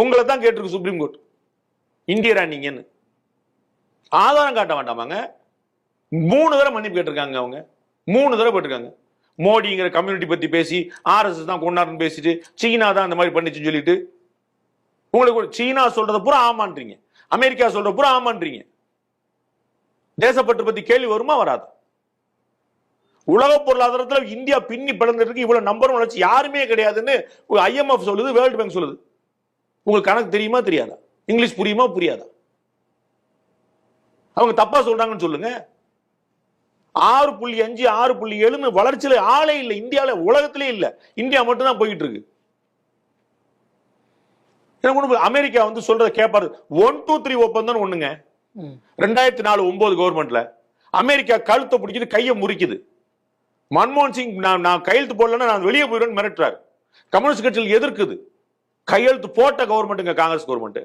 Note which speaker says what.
Speaker 1: உங்களை தான் கேட்டிருக்கு சுப்ரீம் கோர்ட் இந்தியரா நீங்கன்னு. ஆதாரம் காட்ட வேண்டாமாங்க மூணு தடவை மன்னிப்பு கேட்டிருக்காங்க அவங்க. மூணு தடவை போட்டிருக்காங்க. மோடிங்கிற கம்யூனிட்டி பத்தி பேசி ஆர்எஸ்எஸ் தான் கொண்டாடுன்னு பேசிட்டு சீனா தான் இந்த மாதிரி பண்ணிச்சுன்னு சொல்லிட்டு உங்களுக்கு சீனா சொல்றத பூரா ஆமான்றீங்க. அமெரிக்கா சொல்ற பூரா ஆமான்றீங்க. தேசப்பட்டு பத்தி கேள்வி வருமா வராது. உலக பொருளாதாரத்தில் இந்தியா பின்னி பிளந்துருக்கு இவ்வளவு நம்பரும் வளர்ச்சி யாருமே கிடையாதுன்னு ஐஎம்எஃப் சொல்லுது வேர்ல்டு பேங்க் சொல்லுது. உங்களுக்கு கணக்கு தெரியுமா தெரியாதா? இங்கிலீஷ் புரியுமா புரியாதா? அவங்க தப்பா சொல்றாங்கன்னு சொல்லுங்க. ஆறு புள்ளி அஞ்சு ஆறு புள்ளி ஏழுன்னு வளர்ச்சியில ஆளே இல்லை. இந்தியால உலகத்திலே இல்ல. இந்தியா மட்டும் தான் போயிட்டு இருக்கு. அமெரிக்கா வந்து சொல்றத கேட்பாரு ஒன் டூ த்ரீ ஒப்பந்தம் ஒண்ணுங்க. ரெண்டாயிரத்தி நாலு ஒன்பது கவர்மெண்ட்ல அமெரிக்கா கழுத்தை பிடிக்குது கையை முறிக்குது. மன்மோகன் சிங் நான் நான் கையெழுத்து போடலன்னா நான் வெளியே போயிடுவேன்னு மிரட்டுறாரு. கம்யூனிஸ்ட் கட்சியில் எதிர்க்குது. கையெழுத்து போட்ட கவர்மெண்ட்டுங்க காங்கிரஸ் கவர்மெண்ட்